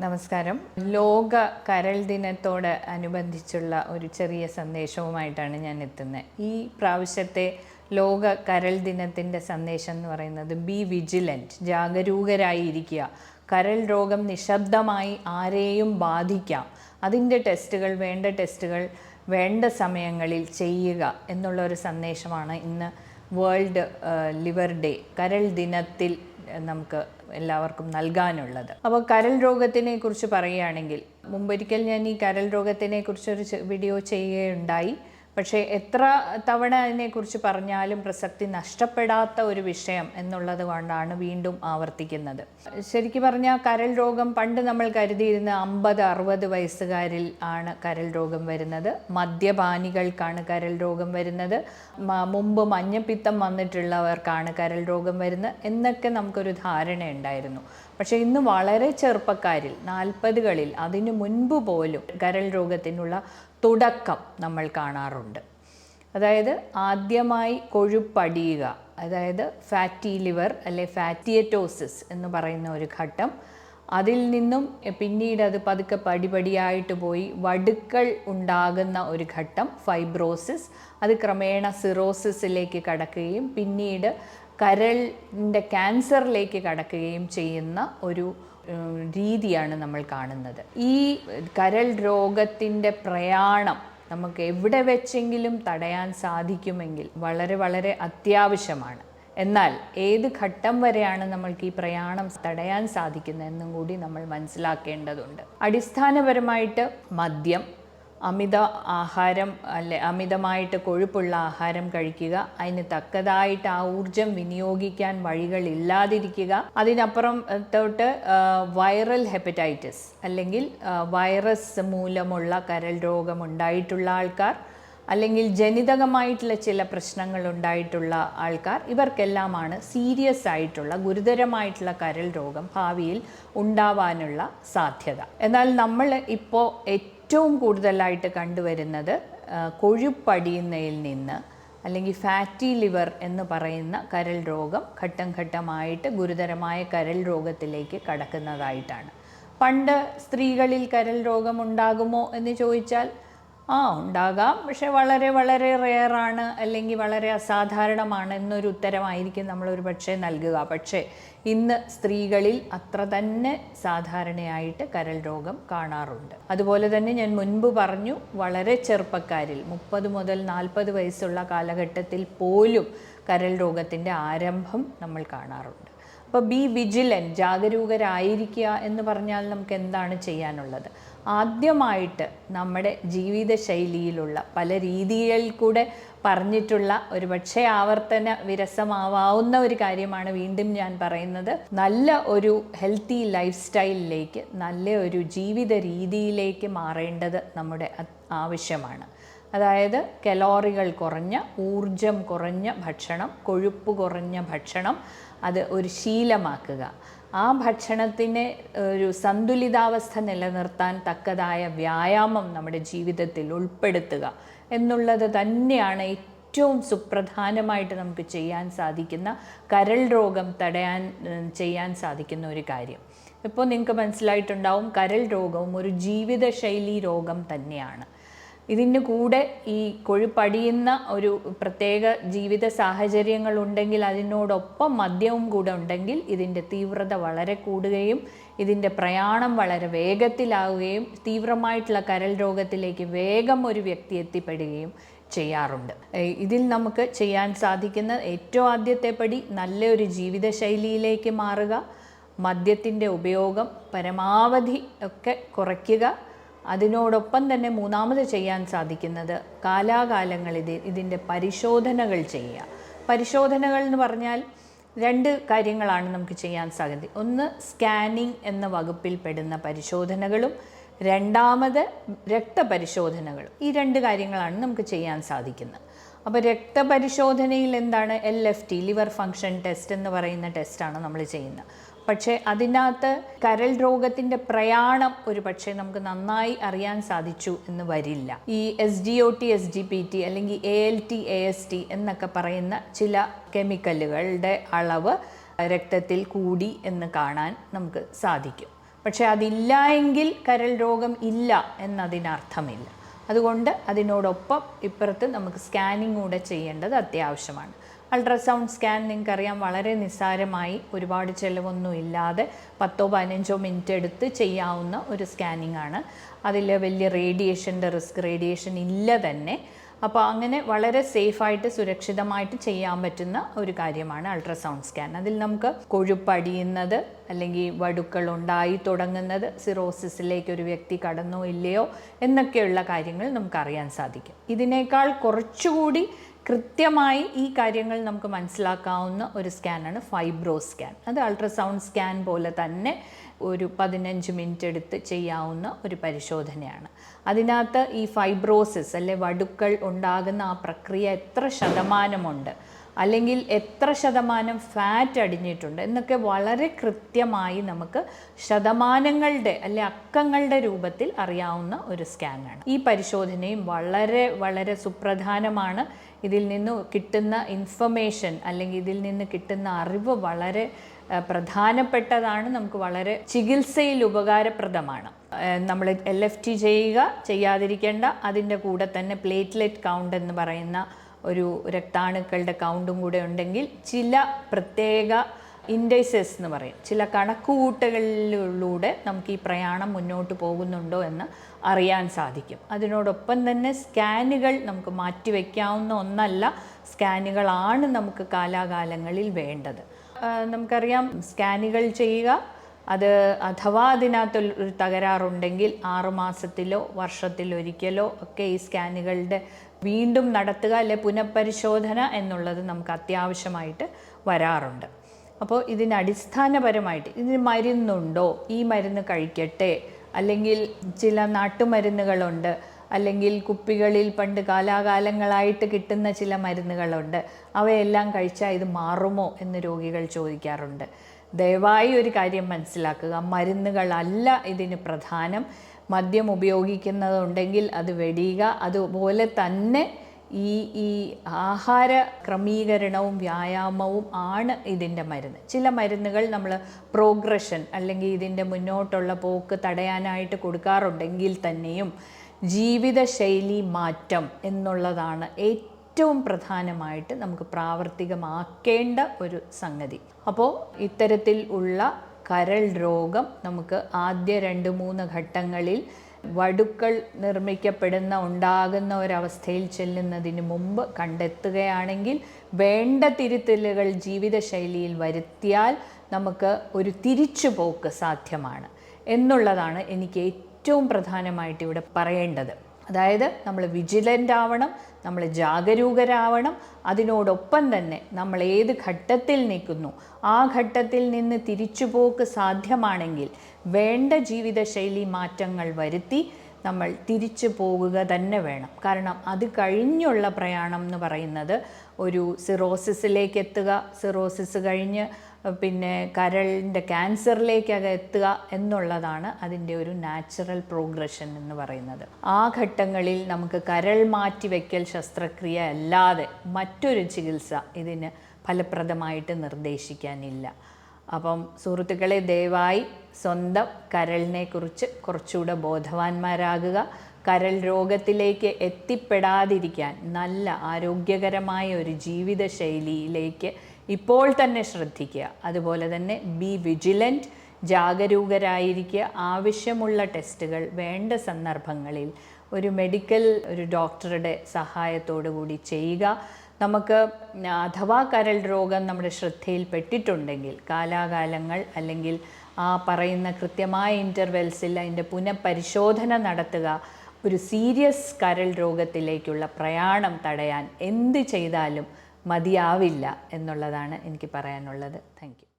നമസ്കാരം. ലോക കരൾ ദിനത്തോട് അനുബന്ധിച്ചുള്ള ഒരു ചെറിയ സന്ദേശവുമായിട്ടാണ് ഞാൻ എത്തുന്നത്. ഈ പ്രാവശ്യത്തെ ലോക കരൾ ദിനത്തിന്റെ സന്ദേശം എന്ന് പറയുന്നത് ബി വിജിലന്റ് ജാഗരൂകരായിരിക്കുക. കരൾ രോഗം നിശബ്ദമായി ആരെയും ബാധിക്കാം. അതിന്റെ ടെസ്റ്റുകൾ വേണ്ട ടെസ്റ്റുകൾ വേണ്ട സമയങ്ങളിൽ ചെയ്യുക എന്നുള്ള ഒരു സന്ദേശമാണ് ഇന്ന് വേൾഡ് ലിവർ ഡേ. കരൾ ദിനത്തിൽ നമുക്ക് എല്ലാവർക്കും നൽകാനുള്ളത്. അപ്പോൾ കരൽ രോഗത്തിനെ കുറിച്ച് പറയുകയാണെങ്കിൽ മുമ്പൊരിക്കൽ ഞാൻ ഈ കരൽ രോഗത്തിനെ കുറിച്ചൊരു വീഡിയോ ചെയ്യുകയുണ്ടായി. പക്ഷേ എത്ര തവണ അതിനെക്കുറിച്ച് പറഞ്ഞാലും പ്രസക്തി നഷ്ടപ്പെടാത്ത ഒരു വിഷയം എന്നുള്ളത് കൊണ്ടാണ് വീണ്ടും ആവർത്തിക്കുന്നത്. ശരിക്കും പറഞ്ഞാൽ കരൾ രോഗം പണ്ട് നമ്മൾ കരുതിയിരുന്ന അമ്പത് അറുപത് വയസ്സുകാരിൽ ആണ് കരൾ രോഗം വരുന്നത്. മദ്യപാനികൾക്കാണ് കരൾ രോഗം വരുന്നത്. മുമ്പ് മഞ്ഞപ്പിത്തം വന്നിട്ടുള്ളവർക്കാണ് കരൾ രോഗം വരുന്നത് എന്നൊക്കെ നമുക്കൊരു ധാരണ ഉണ്ടായിരുന്നു. പക്ഷേ ഇന്ന് വളരെ ചെറുപ്പക്കാരിൽ നാൽപ്പതുകളിൽ അതിനു മുൻപ് പോലും കരൾ രോഗത്തിനുള്ള തുടക്കം നമ്മൾ കാണാറുണ്ട്. അതായത് ആദ്യമായി കൊഴുപ്പടിയുക അതായത് ഫാറ്റി ലിവർ അല്ലെ ഫാറ്റിയറ്റോസിസ് എന്ന് പറയുന്ന ഒരു ഘട്ടം. അതിൽ നിന്നും പിന്നീട് അത് പതുക്കെ പടിപടിയായിട്ട് പോയി വടുക്കൾ ഉണ്ടാകുന്ന ഒരു ഘട്ടം ഫൈബ്രോസിസ് അത് ക്രമേണ സിറോസിസിലേക്ക് കടക്കുകയും പിന്നീട് കരളിന്റെ ക്യാൻസറിലേക്ക് കടക്കുകയും ചെയ്യുന്ന ഒരു രീതിയാണ് നമ്മൾ കാണുന്നത്. ഈ കരൾ രോഗത്തിന്റെ പ്രയാണം നമുക്ക് എവിടെ വെച്ചെങ്കിലും തടയാൻ സാധിക്കുമെങ്കിൽ വളരെ വളരെ അത്യാവശ്യമാണ്. എന്നാൽ ഏത് ഘട്ടം വരെയാണ് നമ്മൾക്ക് ഈ പ്രയാണം തടയാൻ സാധിക്കുന്നതെന്നും കൂടി നമ്മൾ മനസ്സിലാക്കേണ്ടതുണ്ട്. അടിസ്ഥാനപരമായിട്ട് മദ്യം അമിത ആഹാരം അല്ലെ അമിതമായിട്ട് കൊഴുപ്പുള്ള ആഹാരം കഴിക്കുക അതിന് തക്കതായിട്ട് ആ ഊർജം വിനിയോഗിക്കാൻ വഴികൾ ഇല്ലാതിരിക്കുക. അതിനപ്പുറം തൊട്ട് വൈറൽ ഹെപ്പറ്റൈറ്റിസ് അല്ലെങ്കിൽ വൈറസ് മൂലമുള്ള കരൾ രോഗം ഉണ്ടായിട്ടുള്ള ആൾക്കാർ അല്ലെങ്കിൽ ജനിതകമായിട്ടുള്ള ചില പ്രശ്നങ്ങൾ ഉണ്ടായിട്ടുള്ള ആൾക്കാർ ഇവർക്കെല്ലാമാണ് സീരിയസ് ആയിട്ടുള്ള ഗുരുതരമായിട്ടുള്ള കരൾ രോഗം ഭാവിയിൽ ഉണ്ടാവാനുള്ള സാധ്യത. എന്നാൽ നമ്മൾ ഇപ്പോൾ ഏറ്റവും കൂടുതലായിട്ട് കണ്ടുവരുന്നത് കൊഴുപ്പടിയുന്നതിൽ നിന്ന് അല്ലെങ്കിൽ ഫാറ്റി ലിവർ എന്ന് പറയുന്ന കരൾ രോഗം ഘട്ടം ഘട്ടമായിട്ട് ഗുരുതരമായ കരൾ രോഗത്തിലേക്ക് കടക്കുന്നതായിട്ടാണ്. പണ്ട് സ്ത്രീകളിൽ കരൾ രോഗം ഉണ്ടാകുമോ എന്ന് ചോദിച്ചാൽ ആ ഉണ്ടാകാം. പക്ഷെ വളരെ വളരെ റെയറാണ് അല്ലെങ്കിൽ വളരെ അസാധാരണമാണ് എന്നൊരു ഉത്തരമായിരിക്കും നമ്മൾ ഒരു പക്ഷേ നൽകുക. പക്ഷേ ഇന്ന് സ്ത്രീകളിൽ അത്ര തന്നെ സാധാരണയായിട്ട് കരൾ രോഗം കാണാറുണ്ട്. അതുപോലെ തന്നെ ഞാൻ മുൻപ് പറഞ്ഞു വളരെ ചെറുപ്പക്കാരിൽ മുപ്പത് മുതൽ നാൽപ്പത് വയസ്സുള്ള കാലഘട്ടത്തിൽ പോലും കരൾ രോഗത്തിന്റെ ആരംഭം നമ്മൾ കാണാറുണ്ട്. അപ്പോൾ ബി വിജിലൻ ജാഗരൂകരായിരിക്കുക എന്ന് പറഞ്ഞാൽ നമുക്ക് എന്താണ് ചെയ്യാനുള്ളത്? ആദ്യമായിട്ട് നമ്മുടെ ജീവിതശൈലിയിലുള്ള പല രീതികളിൽ കൂടെ പറഞ്ഞിട്ടുള്ള ഒരു പക്ഷേ ആവർത്തന വിരസമാവാവുന്ന ഒരു കാര്യമാണ് വീണ്ടും ഞാൻ പറയുന്നത്. നല്ല ഒരു ഹെൽത്തി ലൈഫ് സ്റ്റൈലിലേക്ക് നല്ല ഒരു ജീവിത രീതിയിലേക്ക് മാറേണ്ടത് നമ്മുടെ ആവശ്യമാണ്. അതായത് കലോറികൾ കുറഞ്ഞ ഊർജം കുറഞ്ഞ ഭക്ഷണം കൊഴുപ്പ് കുറഞ്ഞ ഭക്ഷണം അത് ഒരു ശീലമാക്കുക. ആ ഭക്ഷണത്തിനെ ഒരു സന്തുലിതാവസ്ഥ നിലനിർത്താൻ തക്കതായ വ്യായാമം നമ്മുടെ ജീവിതത്തിൽ ഉൾപ്പെടുത്തുക എന്നുള്ളത് തന്നെയാണ് ഏറ്റവും സുപ്രധാനമായിട്ട് നമുക്ക് ചെയ്യാൻ സാധിക്കുന്ന കരൾ രോഗം തടയാൻ ചെയ്യാൻ സാധിക്കുന്ന ഒരു കാര്യം. ഇപ്പോൾ നിങ്ങൾക്ക് മനസ്സിലായിട്ടുണ്ടാവും കരൾ രോഗവും ഒരു ജീവിതശൈലി രോഗം തന്നെയാണ്. ഇതിന് കൂടെ ഈ കൊഴുപ്പടിയുന്ന ഒരു പ്രത്യേക ജീവിത സാഹചര്യങ്ങൾ ഉണ്ടെങ്കിൽ അതിനോടൊപ്പം മദ്യവും കൂടെ ഉണ്ടെങ്കിൽ ഇതിന്റെ തീവ്രത വളരെ കൂടുകയും ഇതിന്റെ പ്രയാണം വളരെ വേഗത്തിലാവുകയും തീവ്രമായിട്ടുള്ള കരൾ രോഗത്തിലേക്ക് വേഗം ഒരു വ്യക്തി എത്തിപ്പെടുകയും ചെയ്യാറുണ്ട്. ഇതിൽ നമുക്ക് ചെയ്യാൻ സാധിക്കുന്ന ഏറ്റവും ആദ്യത്തെ പടി നല്ലൊരു ജീവിതശൈലിയിലേക്ക് മാറുക മദ്യത്തിന്റെ ഉപയോഗം പരമാവധി ഒക്കെ കുറയ്ക്കുക അതിനോടൊപ്പം തന്നെ മൂന്നാമത് ചെയ്യാൻ സാധിക്കുന്നത് കാലാകാലങ്ങളിൽ ഇത് ഇതിന്റെ പരിശോധനകൾ ചെയ്യുക. പരിശോധനകൾ എന്ന് പറഞ്ഞാൽ രണ്ട് കാര്യങ്ങളാണ് നമുക്ക് ചെയ്യാൻ സാധിക്കുന്നത്. ഒന്ന് സ്കാനിങ് എന്ന വകുപ്പിൽ പെടുന്ന പരിശോധനകളും രണ്ടാമത് രക്തപരിശോധനകളും. ഈ രണ്ട് കാര്യങ്ങളാണ് നമുക്ക് ചെയ്യാൻ സാധിക്കുന്നത്. അപ്പോൾ രക്തപരിശോധനയിൽ എന്താണ്? L F T liver function test എന്ന് പറയുന്ന ടെസ്റ്റാണ് നമ്മൾ ചെയ്യുന്നത്. പക്ഷേ അതിനകത്ത് കരൾ രോഗത്തിന്റെ പ്രയാണം ഒരു പക്ഷേ നമുക്ക് നന്നായി അറിയാൻ സാധിച്ചു എന്ന് വരില്ല. ഈ S D O T S D P T അല്ലെങ്കിൽ A L T A S T എന്നൊക്കെ പറയുന്ന ചില കെമിക്കലുകളുടെ അളവ് രക്തത്തിൽ കൂടി എന്ന് കാണാൻ നമുക്ക് സാധിക്കും. പക്ഷേ അതില്ല എങ്കിൽ കരൾ രോഗം ഇല്ല എന്നതിനർത്ഥമില്ല. അതുകൊണ്ട് അതിനോടൊപ്പം ഇപ്പുറത്ത് നമുക്ക് സ്കാനിങ് കൂടെ ചെയ്യേണ്ടത് അത്യാവശ്യമാണ്. അൾട്രാസൗണ്ട് സ്കാൻ നിങ്ങൾക്കറിയാം വളരെ നിസ്സാരമായി ഒരുപാട് ചിലവൊന്നും ഇല്ലാതെ പത്തോ പതിനഞ്ചോ മിനിറ്റ് എടുത്ത് ചെയ്യാവുന്ന ഒരു സ്കാനിങ് ആണ്. അതിൽ വലിയ റേഡിയേഷന്റെ റിസ്ക് റേഡിയേഷൻ ഇല്ല തന്നെ. അപ്പോൾ അങ്ങനെ വളരെ സേഫായിട്ട് സുരക്ഷിതമായിട്ട് ചെയ്യാൻ പറ്റുന്ന ഒരു കാര്യമാണ് അൾട്രാസൗണ്ട് സ്കാൻ. അതിൽ നമുക്ക് കൊഴുപ്പടിയുന്നത് അല്ലെങ്കിൽ വടുക്കൾ ഉണ്ടായി തുടങ്ങുന്നത് സിറോസിസിലേക്ക് ഒരു വ്യക്തി കടന്നോ ഇല്ലയോ എന്നൊക്കെയുള്ള കാര്യങ്ങൾ നമുക്കറിയാൻ സാധിക്കും. ഇതിനേക്കാൾ കുറച്ചുകൂടി കൃത്യമായി ഈ കാര്യങ്ങൾ നമുക്ക് മനസ്സിലാക്കാവുന്ന ഒരു സ്കാനാണ് ഫൈബ്രോ സ്കാൻ. അത് അൾട്രാസൗണ്ട് സ്കാൻ പോലെ തന്നെ ഒരു പതിനഞ്ച് മിനിറ്റ് എടുത്ത് ചെയ്യാവുന്ന ഒരു പരിശോധനയാണ്. അതിനകത്ത് ഈ ഫൈബ്രോസിസ് അല്ലെ വടുക്കൾ ഉണ്ടാകുന്ന ആ പ്രക്രിയ എത്ര ശതമാനമുണ്ട്? അല്ലെങ്കിൽ എത്ര ശതമാനം ഫാറ്റ് അടിഞ്ഞിട്ടുണ്ട് എന്നൊക്കെ വളരെ കൃത്യമായി നമുക്ക് ശതമാനങ്ങളുടെ അല്ലെ അക്കങ്ങളുടെ രൂപത്തിൽ അറിയാവുന്ന ഒരു സ്കാനാണ് ഈ പരിശോധനയും വളരെ വളരെ സുപ്രധാനമാണ്. ഇതിൽ നിന്ന് കിട്ടുന്ന ഇൻഫർമേഷൻ അല്ലെങ്കിൽ ഇതിൽ നിന്ന് കിട്ടുന്ന അറിവ് വളരെ പ്രധാനപ്പെട്ടതാണ്. നമുക്ക് വളരെ ചികിത്സയിൽ ഉപകാരപ്രദമാണ്. നമ്മൾ എൽ എഫ് ടി ചെയ്യുക ചെയ്യാതിരിക്കേണ്ട അതിന്റെ കൂടെ തന്നെ പ്ലേറ്റ്ലെറ്റ് കൗണ്ട് എന്ന് പറയുന്ന ഒരു രക്താണുക്കളുടെ കൗണ്ടും കൂടെ ഉണ്ടെങ്കിൽ ചില പ്രത്യേക ഇൻഡൈസസ് എന്ന് പറയും. ചില കണക്കുകൂട്ടലിലൂടെ നമുക്ക് ഈ പ്രയാണം മുന്നോട്ട് പോകുന്നുണ്ടോ എന്ന് അറിയാൻ സാധിക്കും. അതിനോടൊപ്പം തന്നെ സ്കാനുകൾ നമുക്ക് മാറ്റിവെക്കാവുന്ന ഒന്നല്ല സ്കാനുകളാണ് നമുക്ക് കാലാകാലങ്ങളിൽ വേണ്ടത്. നമുക്കറിയാം സ്കാനുകൾ ചെയ്യുക അത് അഥവാ അതിനകത്ത് ഒരു തകരാറുണ്ടെങ്കിൽ ആറുമാസത്തിലോ വർഷത്തിലൊരിക്കലോ ഒക്കെ ഈ സ്കാനുകളുടെ വീണ്ടും നടത്തുക അല്ലെ പുനഃപരിശോധന എന്നുള്ളത് നമുക്ക് അത്യാവശ്യമായിട്ട് വരാറുണ്ട്. അപ്പോൾ ഇതിന് അടിസ്ഥാനപരമായിട്ട് ഇതിന് മരുന്നുണ്ടോ? ഈ മരുന്ന് കഴിക്കട്ടെ? അല്ലെങ്കിൽ ചില നാട്ടുമരുന്നുകളുണ്ട്. അല്ലെങ്കിൽ കുപ്പികളിൽ പണ്ട് കാലാകാലങ്ങളായിട്ട് കിട്ടുന്ന ചില മരുന്നുകളുണ്ട്. അവയെല്ലാം കഴിച്ചാൽ ഇത് മാറുമോ എന്ന് രോഗികൾ ചോദിക്കാറുണ്ട്. ദയവായി ഒരു കാര്യം മനസ്സിലാക്കുക. മരുന്നുകളല്ല ഇതിന് പ്രധാനം. മദ്യം ഉപയോഗിക്കുന്നതുണ്ടെങ്കിൽ അത് വെടിയുക. അതുപോലെ തന്നെ ഈ ഈ ആഹാര ക്രമീകരണവും വ്യായാമവും ആണ് ഇതിന്റെ മരുന്ന്. ചില മരുന്നുകൾ നമ്മൾ പ്രോഗ്രഷൻ അല്ലെങ്കിൽ ഇതിന്റെ മുന്നോട്ടുള്ള പോക്ക് തടയാനായിട്ട് കൊടുക്കാറുണ്ടെങ്കിൽ തന്നെയും ജീവിതശൈലി മാറ്റം എന്നുള്ളതാണ് ഏറ്റവും പ്രധാനമായിട്ട് നമുക്ക് പ്രാവർത്തികമാക്കേണ്ട ഒരു സംഗതി. അപ്പോൾ ഇത്തരത്തിൽ ഉള്ള കരൾ രോഗം നമുക്ക് ആദ്യ രണ്ട് മൂന്ന് ഘട്ടങ്ങളിൽ വടുക്കൾ നിർമ്മിക്കപ്പെടുന്ന ഉണ്ടാകുന്ന ഒരവസ്ഥയിൽ ചെല്ലുന്നതിന് മുമ്പ് കണ്ടെത്തുകയാണെങ്കിൽ വേണ്ട തിരുത്തലുകൾ ജീവിതശൈലിയിൽ വരുത്തിയാൽ നമുക്ക് ഒരു തിരിച്ചുപോക്ക് സാധ്യമാണ്. എന്നുള്ളതാണ് എനിക്ക് ഏറ്റവും പ്രധാനമായിട്ട് ഇവിടെ പറയേണ്ടത്. അതായത് നമ്മൾ വിജിലന്റ് ആവണം നമ്മൾ ജാഗരൂകരാവണം അതിനോടൊപ്പം തന്നെ നമ്മൾ ഏത് ഘട്ടത്തിൽ നിൽക്കുന്നു ആ ഘട്ടത്തിൽ നിന്ന് തിരിച്ചുപോക്ക് സാധ്യമാണെങ്കിൽ വേണ്ട ജീവിതശൈലി മാറ്റങ്ങൾ വരുത്തി നമ്മൾ തിരിച്ചു പോകുക തന്നെ വേണം. കാരണം അത് കഴിഞ്ഞുള്ള പ്രയാണം എന്ന് പറയുന്നത് ഒരു സിറോസിസിലേക്ക് എത്തുക സിറോസിസ് കഴിഞ്ഞ് പിന്നെ കരളിന്റെ ക്യാൻസറിലേക്കൊക്കെ എത്തുക എന്നുള്ളതാണ് അതിന്റെ ഒരു നാച്ചുറൽ പ്രോഗ്രഷൻ എന്ന് പറയുന്നത്. ആ ഘട്ടങ്ങളിൽ നമുക്ക് കരൾ മാറ്റി മാറ്റിവെക്കൽ ശസ്ത്രക്രിയ അല്ലാതെ മറ്റൊരു ചികിത്സ ഇതിന് ഫലപ്രദമായിട്ട് നിർദ്ദേശിക്കാനില്ല. അപ്പം സുഹൃത്തുക്കളെ ദയവായി സ്വന്തം കരളിനെ കുറിച്ച് കുറച്ചുകൂടെ ബോധവാന്മാരാകുക. കരൾ രോഗത്തിലേക്ക് എത്തിപ്പെടാതിരിക്കാൻ നല്ല ആരോഗ്യകരമായ ഒരു ജീവിതശൈലിയിലേക്ക് ഇപ്പോൾ തന്നെ ശ്രദ്ധിക്കുക. അതുപോലെ തന്നെ ബി വിജിലന്റ് ജാഗരൂകരായിരിക്കുക. ആവശ്യമുള്ള ടെസ്റ്റുകൾ വേണ്ട സന്ദർഭങ്ങളിൽ ഒരു മെഡിക്കൽ ഒരു ഡോക്ടറുടെ സഹായത്തോടു കൂടി ചെയ്യുക. നമുക്ക് അഥവാ കരൾ രോഗം നമ്മുടെ ശ്രദ്ധയിൽപ്പെട്ടിട്ടുണ്ടെങ്കിൽ കാലാകാലങ്ങൾ അല്ലെങ്കിൽ ആ പറയുന്ന കൃത്യമായ ഇന്റർവെൽസിൽ അതിന്റെ പുനഃപരിശോധന നടത്തുക. ഒരു സീരിയസ് കരൾ രോഗത്തിലേക്കുള്ള പ്രയാണം തടയാൻ എന്ത് ചെയ്താലും മതിയാവില്ല എന്നുള്ളതാണ് എനിക്ക് പറയാനുള്ളത്. താങ്ക്